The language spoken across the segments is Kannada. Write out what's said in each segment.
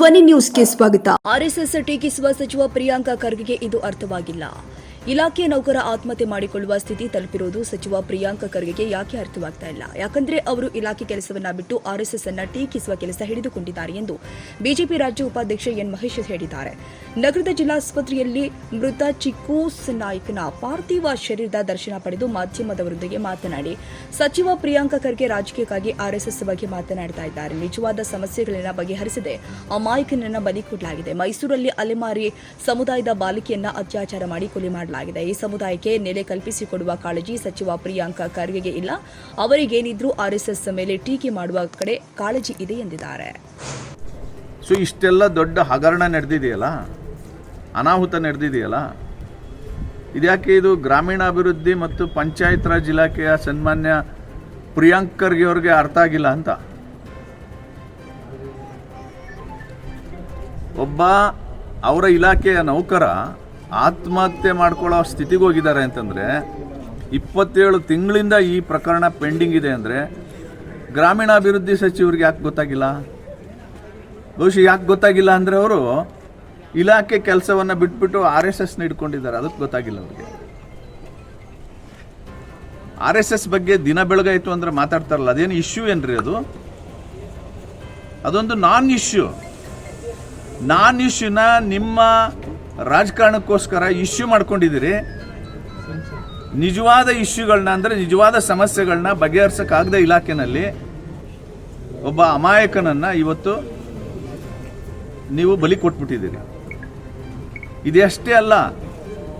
ಧ್ವನಿ ನ್ಯೂಸ್ಗೆ ಸ್ವಾಗತ. ಆರ್ಎಸ್ಎಸ್ ಟೀಕಿಸುವ ಸಚಿವ ಪ್ರಿಯಾಂಕಾ ಖರ್ಗೆಗೆ ಇದು ಅರ್ಥವಾಗಿಲ್ಲ. ಇಲಾಖೆ ನೌಕರ ಆತ್ಮಹತ್ಯೆ ಮಾಡಿಕೊಳ್ಳುವ ಸ್ಥಿತಿ ತಲುಪಿರುವುದು ಸಚಿವ ಪ್ರಿಯಾಂಕ ಖರ್ಗೆಗೆ ಯಾಕೆ ಅರ್ಥವಾಗ್ತಾ ಇಲ್ಲ. ಯಾಕಂದ್ರೆ ಅವರು ಇಲಾಖೆ ಕೆಲಸವನ್ನ ಬಿಟ್ಟು ಆರ್ಎಸ್ಎಸ್ ಅನ್ನ ಟೀಕಿಸುವ ಕೆಲಸ ಹಿಡಿದುಕೊಂಡಿದ್ದಾರೆ ಎಂದು ಬಿಜೆಪಿ ರಾಜ್ಯ ಉಪಾಧ್ಯಕ್ಷ ಎನ್ ಮಹೇಶ್ ಹೇಳಿದ್ದಾರೆ. ನಗರದ ಜಿಲ್ಲಾಸ್ಪತ್ರೆಯಲ್ಲಿ ಮೃತ ಚಿಕ್ಕೂಸ್ ನಾಯ್ಕನ ಪಾರ್ಥಿವ ಶರೀರದ ದರ್ಶನ ಪಡೆದು ಮಾಧ್ಯಮದವರೊಂದಿಗೆ ಮಾತನಾಡಿ, ಸಚಿವ ಪ್ರಿಯಾಂಕ ಖರ್ಗೆ ರಾಜಕೀಯಕ್ಕಾಗಿ ಆರ್ಎಸ್ಎಸ್ ಬಗ್ಗೆ ಮಾತನಾಡ್ತಾ ಇದ್ದಾರೆ. ನಿಜವಾದ ಸಮಸ್ಯೆಗಳನ್ನ ಬಗೆಹರಿಸದೆ ಅಮಾಯಕನನ್ನ ಬಲಿ ಕೊಡಲಾಗಿದೆ. ಮೈಸೂರಲ್ಲಿ ಅಲೆಮಾರಿ ಸಮುದಾಯದ ಬಾಲಿಕೆಯನ್ನ ಅತ್ಯಾಚಾರ ಮಾಡಿ ಕೊಲೆ ಮಾಡಲಾಗಿದೆ. ಈ ಸಮುದಾಯಕ್ಕೆ ನೆಲೆ ಕಲ್ಪಿಸಿಕೊಡುವ ಕಾಳಜಿ ಸಚಿವ ಪ್ರಿಯಾಂಕ ಖರ್ಗೆಗೆ ಇಲ್ಲ. ಅವರಿಗೇನಿದ್ರೂ ಆರ್ಎಸ್ಎಸ್ ಮೇಲೆ ಟೀಕೆ ಮಾಡುವ ಕಡೆ ಕಾಳಜಿ ಇದೆ ಎಂದಿದ್ದಾರೆ. ಸೊ, ಇಷ್ಟೆಲ್ಲ ದೊಡ್ಡ ಹಗರಣ ನಡೆದಿದೆಯಲ್ಲ? ಅನಾಹುತ ನಡೆದಿದೆಯಲ್ಲ? ಇದ್ಯಾಕೆ ಇದು ಗ್ರಾಮೀಣಾಭಿವೃದ್ಧಿ ಮತ್ತು ಪಂಚಾಯತ್ ರಾಜ್ ಇಲಾಖೆಯ ಸನ್ಮಾನ್ಯ ಪ್ರಿಯಾಂಕ್ ಖರ್ಗೆ ಅವ್ರಿಗೆ ಅರ್ಥ ಆಗಿಲ್ಲ ಅಂತ? ಒಬ್ಬ ಅವರ ಇಲಾಖೆಯ ನೌಕರ ಆತ್ಮಹತ್ಯೆ ಮಾಡ್ಕೊಳ್ಳೋ ಸ್ಥಿತಿಗೆ ಹೋಗಿದ್ದಾರೆ ಅಂತಂದರೆ ಇಪ್ಪತ್ತೇಳು ತಿಂಗಳಿಂದ ಈ ಪ್ರಕರಣ ಪೆಂಡಿಂಗ್ ಇದೆ ಅಂದರೆ ಗ್ರಾಮೀಣಾಭಿವೃದ್ಧಿ ಸಚಿವರಿಗೆ ಯಾಕೆ ಗೊತ್ತಾಗಿಲ್ಲ? ಬಹುಶಃ ಯಾಕೆ ಗೊತ್ತಾಗಿಲ್ಲ ಅಂದರೆ ಅವರು ಇಲಾಖೆ ಕೆಲಸವನ್ನು ಬಿಟ್ಬಿಟ್ಟು ಆರ್ ಎಸ್ ಎಸ್ನ ಇಟ್ಕೊಂಡಿದ್ದಾರೆ ಅದಕ್ಕೆ ಗೊತ್ತಾಗಿಲ್ಲ ಅವ್ರಿಗೆ. ಆರ್ ಎಸ್ ಎಸ್ ಬಗ್ಗೆ ದಿನ ಬೆಳಗಾಯಿತು ಅಂದ್ರೆ ಮಾತಾಡ್ತಾರಲ್ಲ, ಅದೇನು ಇಶ್ಯೂ ಏನ್ರಿ ಅದು? ಅದೊಂದು ನಾನ್ ಇಶ್ಯೂ. ನಾನ್ ಇಶ್ಯೂನ ನಿಮ್ಮ ರಾಜಕಾರಣಕ್ಕೋಸ್ಕರ ಇಶ್ಯೂ ಮಾಡ್ಕೊಂಡಿದ್ದೀರಿ. ನಿಜವಾದ ಇಶ್ಯೂಗಳನ್ನ ಅಂದರೆ ನಿಜವಾದ ಸಮಸ್ಯೆಗಳನ್ನ ಬಗೆಹರಿಸೋಕ್ಕಾಗದ ಇಲಾಖೆನಲ್ಲಿ ಒಬ್ಬ ಅಮಾಯಕನನ್ನು ಇವತ್ತು ನೀವು ಬಲಿ ಕೊಟ್ಬಿಟ್ಟಿದ್ದೀರಿ. ಇದೆಷ್ಟೇ ಅಲ್ಲ,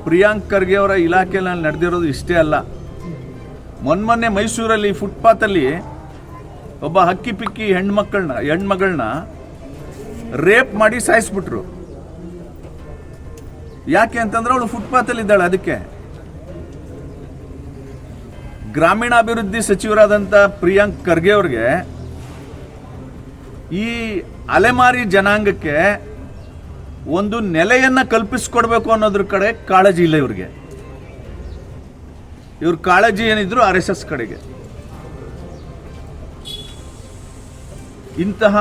ಪ್ರಿಯಾಂಕ್ ಖರ್ಗೆ ಅವರ ಇಲಾಖೆಯಲ್ಲಿ ನಡೆದಿರೋದು ಇಷ್ಟೇ ಅಲ್ಲ. ಮೊನ್ಮೊನ್ನೆ ಮೈಸೂರಲ್ಲಿ ಫುಟ್ಪಾತಲ್ಲಿ ಒಬ್ಬ ಹಕ್ಕಿ ಪಿಕ್ಕಿ ಹೆಣ್ಮಕ್ಕಳನ್ನ ಹೆಣ್ಮಗಳನ್ನ ರೇಪ್ ಮಾಡಿ ಸಾಯಿಸ್ಬಿಟ್ರು. ಯಾಕೆ ಅಂತಂದ್ರೆ ಅವಳು ಫುಟ್ಪಾತಲ್ಲಿ ಇದ್ದಾಳೆ ಅದಕ್ಕೆ. ಗ್ರಾಮೀಣಾಭಿವೃದ್ಧಿ ಸಚಿವರಾದಂಥ ಪ್ರಿಯಾಂಕ್ ಖರ್ಗೆ ಅವ್ರಿಗೆ ಈ ಅಲೆಮಾರಿ ಜನಾಂಗಕ್ಕೆ ಒಂದು ನೆಲೆಯನ್ನು ಕಲ್ಪಿಸಿಕೊಡ್ಬೇಕು ಅನ್ನೋದ್ರ ಕಡೆ ಕಾಳಜಿ ಇಲ್ಲ ಇವ್ರಿಗೆ. ಇವ್ರ ಕಾಳಜಿ ಏನಿದ್ರು ಆರ್ ಎಸ್ ಎಸ್ ಕಡೆಗೆ. ಇಂತಹ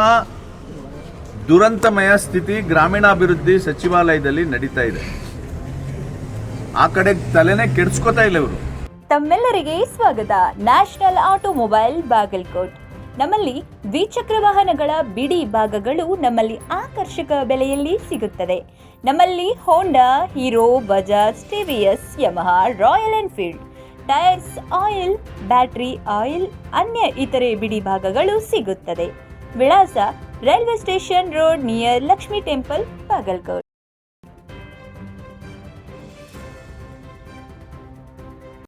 ದುರಂತಮಯ ಸ್ಥಿತಿ ಗ್ರಾಮೀಣಾಭಿವೃದ್ಧಿ ಸಚಿವಾಲಯದಲ್ಲಿ ನಡೀತಾ ಇದೆ. ಆ ಕಡೆ ತಲೆನೇ ಕೆಡಿಸ್ಕೋತಾ ಇಲ್ಲ ಇವರು. ತಮ್ಮೆಲ್ಲರಿಗೆ ಸ್ವಾಗತ. National automobile Bagalkot. ನಮ್ಮಲ್ಲಿ ದ್ವಿಚಕ್ರ ವಾಹನಗಳ ಬಿಡಿ ಭಾಗಗಳು ನಮ್ಮಲ್ಲಿ ಆಕರ್ಷಕ ಬೆಲೆಯಲ್ಲಿ ಸಿಗುತ್ತದೆ. ನಮ್ಮಲ್ಲಿ Honda Hero Bajaj TVS Yamaha Royal Enfield tyres oil battery oil ಅನ್ಯ ಇತರೆ ಬಿಡಿ ಭಾಗಗಳು ಸಿಗುತ್ತದೆ. ವಿಳಾಸ railway station road near Lakshmi temple Bagalkot.